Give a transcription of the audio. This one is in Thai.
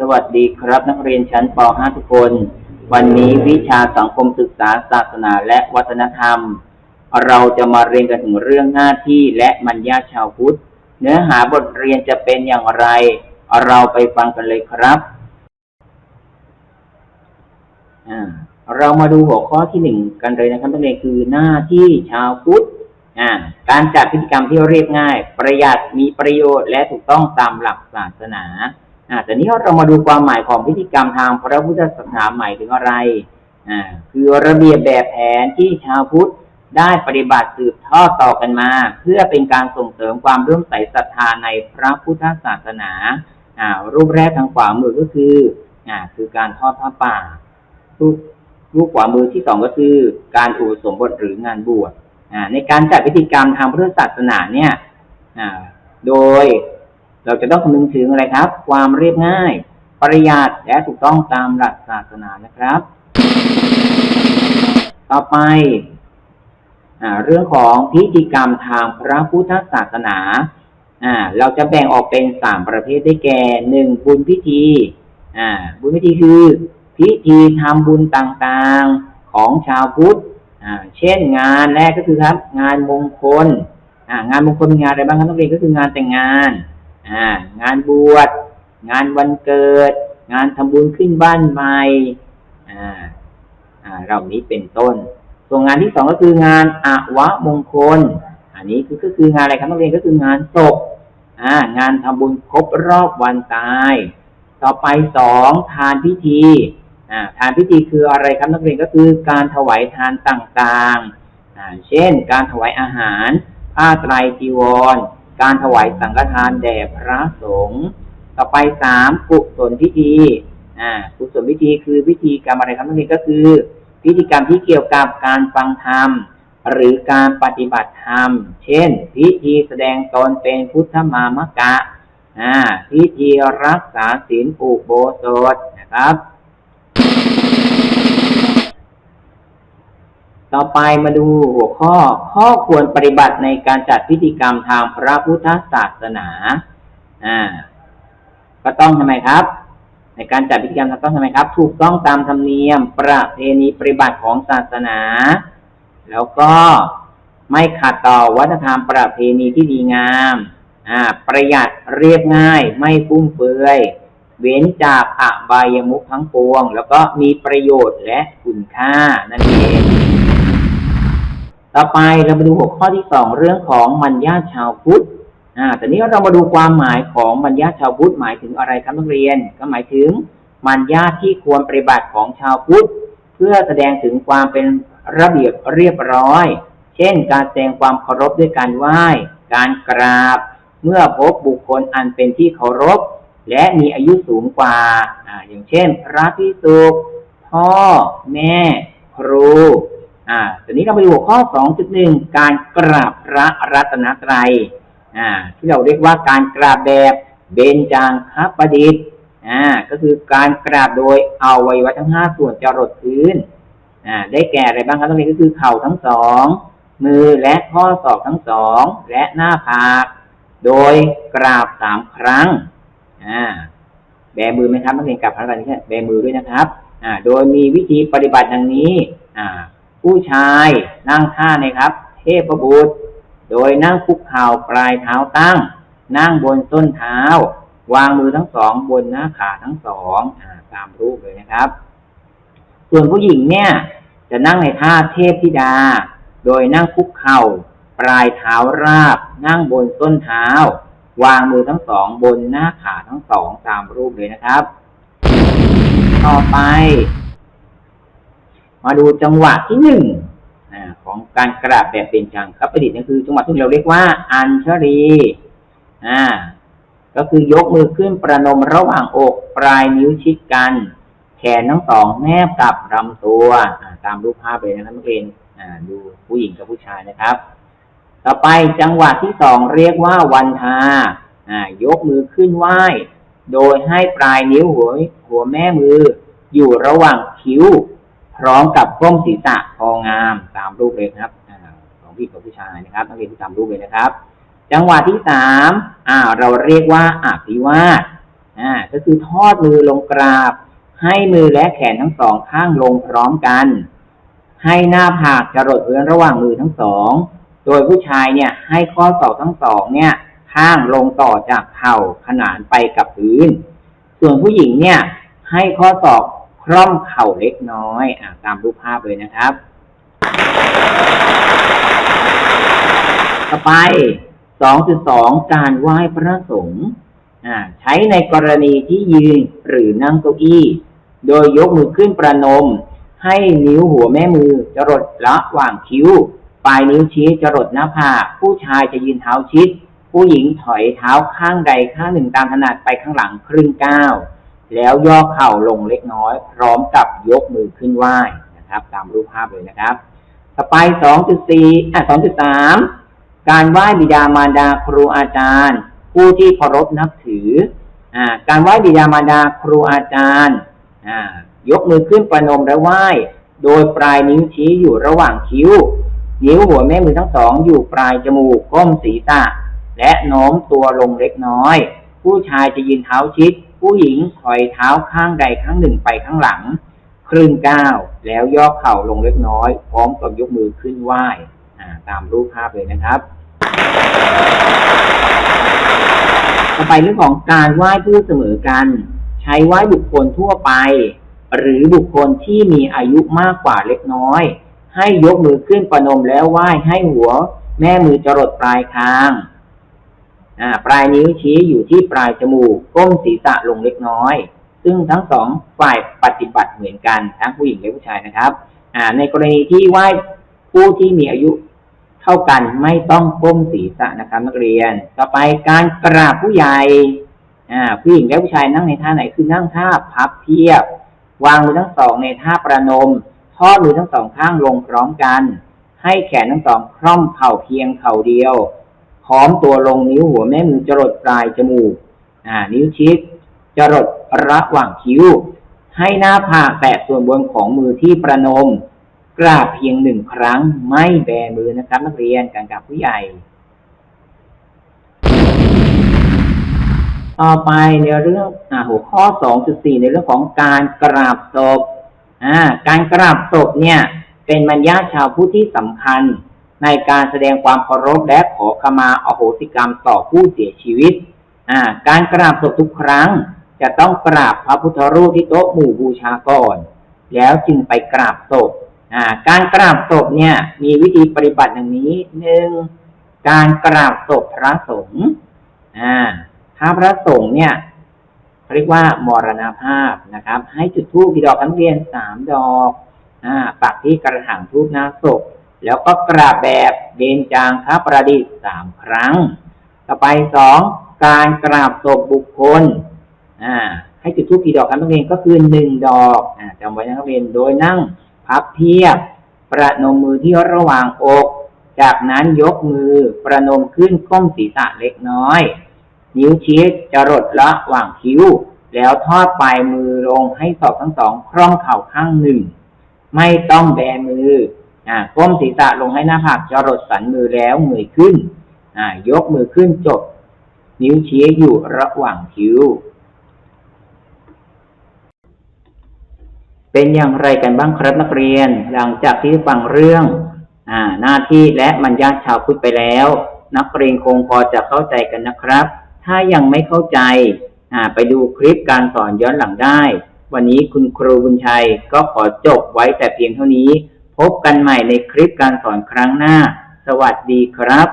สวัสดีครับนักเรียนชั้นป .5 ทุกคน วันนี้วิชาสังคมศึกษาศาสนาและวัฒนธรรม เราจะมาเรียนกันถึงเรื่องหน้าที่และมัญญาชาวพุทธ เนื้อหาบทเรียนจะเป็นอย่างไร เราไปฟังกันเลยครับอ่าเรามาดูหัวข้อที่หนึ่งกันเลยนะครับนักเรียนคือหน้าที่ชาวพุทธอ่าการจัดพฤติกรรมที่เรียบง่าย ประหยัดมีประโยชน์และถูกต้องตามหลักศาสนา อ่าแต่นี้เรามาดูความหมายของพิธีกรรมทางพระพุทธศาสนาหมายถึงอะไรอ่าคือระเบียบแบบแผนที่ชาวพุทธได้ปฏิบัติสืบทอดต่อกันมา เพื่อเป็นการส่งเสริมความร่วมใสศรัทธาในพระพุทธศาสนาอ่ารูปแรกทางขวามือก็คืออ่าคือการทอดผ้าป่ารูปรูปขวามือที่สองก็คือ การอุสมบทหรืองานบวชอ่าในการจัดพิธีกรรมทางพุทธศาสนาเนี่ยอ่าโดย เราจะต้องคำนึงถึงอะไรครับ ความเรียบง่าย ประหยัดและถูกต้องตามหลักศาสนานะครับ ต่อไปอเรื่องของพิธีกรรมทางพระพุทธศาสนาเราจะแบ่งออกเป็นสามประเภทได้แก่หนึ่งบุญพิธีบุญพิธีคือ พิธีทำบุญต่างๆของชาวพุทธเช่นงานแรกก็คือครับ งานมงคลงานมงคลงานอะไรบ้างครับนักเรียนก็คืองานแต่งงาน งานบวช งานวันเกิด งานทำบุญขึ้นบ้านใหม่อ่าอ่าเหล่านี้เป็นต้น ส่วนงานที่สองก็คืองานอวมงคล อันนี้คือก็คืองานอะไรครับนักเรียนก็คืองานศพงานทำบุญครบรอบวันตาย ต่อไปสองทานพิธีทานพิธีคืออะไรครับนักเรียนก็คือการถวายทานต่างๆ เช่น การถวายอาหารผ้าไตรจีวร การถวายสังฆทานแด่พระสงฆ์ต่อไปสามกุศลพิธีอ่ากุศลพิธีคือพิธีกรรมอะไรครับนักเรียนก็คือ พิธีกรรมที่เกี่ยวกับการฟังธรรม หรือการปฏิบัติธรรม เช่น พิธีแสดงตนเป็นพุทธมามกะอ่าพิธีรักษาศีลอุโบสถนะครับ ต่อไปมาดูหัวข้อข้อควรปฏิบัติในการจัดพิธีกรรมทางพระพุทธศาสนาอ่าก็ต้องทำไมครับ ในการจัดพิธีกรรมต้องทำไมครับ ถูกต้องตามธรรมเนียม ประเพณีปฏิบัติของศาสนา แล้วก็ไม่ขัดต่อวัฒนธรรมประเพณีที่ดีงามอ่าประหยัดเรียบง่าย ไม่ฟุ่มเฟือยเว้นจากอบายมุขทั้งปวง แล้วก็มีประโยชน์และคุณค่านั่นเอง ต่อไปเรามาดูหัวข้อที่สองเรื่องของมัญญาชาวพุทธอ่าแต่นี้เรามาดูความหมายของมัญญาชาวพุทธหมายถึงอะไรครับนักเรียน ก็หมายถึงมัญญาที่ควรปฏิบัติของชาวพุทธเพื่อแสดงถึงความเป็นระเบียบเรียบร้อย เช่น การแสดงความเคารพด้วยการไหว้ การกราบ เมื่อพบบุคคลอันเป็นที่เคารพ และมีอายุสูงกว่าอ่าอย่างเช่น พระพิสุพ่อ แม่ ครู อ่าตอนนี้เราไปดูหัวข้อ 2.1 การกราบพระรัตนตรัย อ่า ที่เราเรียกว่าการกราบแบบเบญจางคประดิษฐ์ อ่า ก็คือการกราบโดยเอาไว้วัทั้งห้าส่วนจรดพื้น อ่า ได้แก่อะไรบ้างครับตรงนี้ก็คือเข่าทั้งสอง มือและข้อศอกทั้งสอง และหน้าผาก โดยกราบสามครั้ง อ่า แบมือไหมครับนักเรียนกราบพระรัตนตรัยแบมือด้วยนะครับ อ่า โดยมีวิธีปฏิบัติดังนี้ อ่า ผู้ชายนั่งท่านะครับ เทพบุตร โดยนั่งคุกเข่าปลายเท้าตั้ง นั่งบนส้นเท้า วางมือทั้งสองบนหน้าขาทั้งสองอาตามรูปเลยนะครับ ส่วนผู้หญิงเนี่ย จะนั่งในท่าเทพธิดา โดยนั่งคุกเข่าปลายเท้าราบ นั่งบนส้นเท้า วางมือทั้งสองบนหน้าขาทั้งสองตามรูปเลยนะครับ ต่อไป มาดูจังหวะที่หนึ่งของการกราบแบบเป็นจังครับประดิษฐ์นั่นคือจังหวะที่เราเรียกว่า อัญชลีอ่าก็คือยกมือขึ้นประนมระหว่างอกปลายนิ้วชิดกัน แขนทั้งสองแนบกับลำตัวตามรูปภาพเลยนะครับนักเรียนดูผู้หญิงกับผู้ชายนะครับ ต่อไปจังหวะที่สองเรียกว่าวันทาอ่ายกมือขึ้นไหว้ โดยให้ปลายนิ้วหัวหัวแม่มือ อยู่ระหว่างคิ้ว พร้อมกับก้มศีรษะพองามตามรูปเลยครับอของพี่กับผู้ชายนะครับนักเรียนที่ตามรูปเลยนะครับ จังหวะที่สามอ่า เราเรียกว่าอภิวาสอ่าก็คือทอดมือลงกราบ ให้มือและแขนทั้งสองข้างลงพร้อมกัน ให้หน้าผากจรดพื้นระหว่างมือทั้งสอง โดยผู้ชายเนี่ย ให้ข้อศอกทั้งสองเนี่ย ข้างลงต่อจากเข่าขนานไปกับพื้น ส่วนผู้หญิงเนี่ย ให้ข้อศอก คร่อมเข่าเล็กน้อยอ่าตามรูปภาพเลยนะครับ ต่อไป 2.2 การไหว้พระสงฆ์ใช้ในกรณีที่ยืนหรือนั่งเก้าอี้ โดยยกมือขึ้นประนม ให้นิ้วหัวแม่มือจรดระหว่างคิ้ว ปลายนิ้วชี้จรดหน้าผากผู้ชายจะยืนเท้าชิด ผู้หญิงถอยเท้าข้างใดข้างหนึ่งตามถนัดไปข้างหลังครึ่งก้าว แล้วย่อเข่าลงเล็กน้อย พร้อมกับยกมือขึ้นไหว้นะครับ ตามรูปภาพเลยนะครับ ต่อไป 2.4อะ2.3 การไหว้บิดามารดาครูอาจารย์ ผู้ที่เคารพนับถืออ่าการไหว้บิดามารดาครูอาจารย์อ่ายกมือขึ้นประนมและไหว้ โดยปลายนิ้วชี้อยู่ระหว่างคิ้ว นิ้วหัวแม่มือทั้งสอง อยู่ปลายจมูกก้มศีรษะ และโน้มตัวลงเล็กน้อย ผู้ชายจะยืนเท้าชิด ผู้หญิงถอยเท้าข้างใดข้างหนึ่งไปข้างหลัง ครึ่งก้าวแล้วย่อเข่าลงเล็กน้อย พร้อมกับยกมือขึ้นไหว้ตามรูปภาพเลยนะครับ ต่อไปเรื่องของการไหว้เพื่อเสมอกัน ใช้ไหว้บุคคลทั่วไป หรือบุคคลที่มีอายุมากกว่าเล็กน้อย ให้ยกมือขึ้นประนมแล้วไหว้ให้หัว แม่มือจรดปลายคาง ปลายนิ้วชี้อยู่ที่ปลายจมูก ก้มศีรษะลงเล็กน้อย ซึ่งทั้งสองฝ่ายปฏิบัติเหมือนกันทั้งผู้หญิงและผู้ชายนะครับในกรณีที่ไหว้ผู้ที่มีอายุเท่ากันไม่ต้องก้มศีรษะนะครับ นักเรียน ต่อไปการกราบผู้ใหญ่ผู้หญิงและผู้ชายนั่งในท่าไหนคือนั่งท่าพับเพียบ วางมือทั้งสองในท่าประนมทอดมือทั้งสองข้างลงพร้อมกัน ให้แขนทั้งสองคล่อมเข่าเพียงเข่าเดียว พร้อมตัวลงนิ้วหัวแม่มือจรดปลายจมูกอ่านิ้วชี้จรดระหว่างคิ้ว ให้หน้าผากแตะส่วนบนของมือที่ประนม กราบเพียงหนึ่งครั้งไม่แบมือนะครับ นักเรียนการกราบผู้ใหญ่ ต่อไปในเรื่องอ่าหัวข้อ 2.4 ในเรื่องของการกราบศพอ่าการกราบศพเนี่ย เป็นมัญญาชาวผู้ที่สำคัญ ในการแสดงความเคารพและขอขมาอโหสิกรรมต่อผู้เสียชีวิต การกราบศพทุกครั้ง จะต้องกราบพระพุทธรูปที่โต๊ะหมู่บูชาก่อน แล้วจึงไปกราบศพการกราบศพเนี่ยมีวิธีปฏิบัติอย่างนี้หนึ่งการกราบศพพระสงฆ์ถ้าพระสงฆ์เนี่ยเรียกว่ามรณภาพนะครับ ให้จุดธูปกี่ดอกทั้งเรียนสามดอกอปักที่กระถางทูปหน้าศพ แล้วก็กราบแบบเบญจางคประดิษฐ์สามครั้ง ต่อไปสองการกราบศพบุคคลอ่าให้จุดธูปกี่ดอกครับนักเรียนก็คือหนึ่งดอกอ่าจำไว้นะครับนักเรียนโดยนั่งพับเพียบ ประนมมือที่ระหว่างอก จากนั้นยกมือประนมขึ้นก้มศีรษะเล็กน้อย นิ้วชี้จรดระหว่างคิ้ว แล้วทอดปลายมือลงให้ศอกทั้งสองคล่อมเข่าข้างหนึ่ง ไม่ต้องแบมือ ก้มศีรษะลงให้หน้าผากจรดสันมือแล้วเงยขึ้นอ่ายกมือขึ้นจบ นิ้วชี้อยู่ระหว่างคิ้ว เป็นอย่างไรกันบ้างครับนักเรียน หลังจากที่ฟังเรื่องอ่าหน้าที่และมัญญาชาวพุทธไปแล้ว นักเรียนคงพอจะเข้าใจกันนะครับ ถ้ายังไม่เข้าใจอ่าไปดูคลิปการสอนย้อนหลังได้ วันนี้คุณครูบุญชัยก็ขอจบไว้แต่เพียงเท่านี้ พบกันใหม่ในคลิปการสอนครั้งหน้า สวัสดีครับ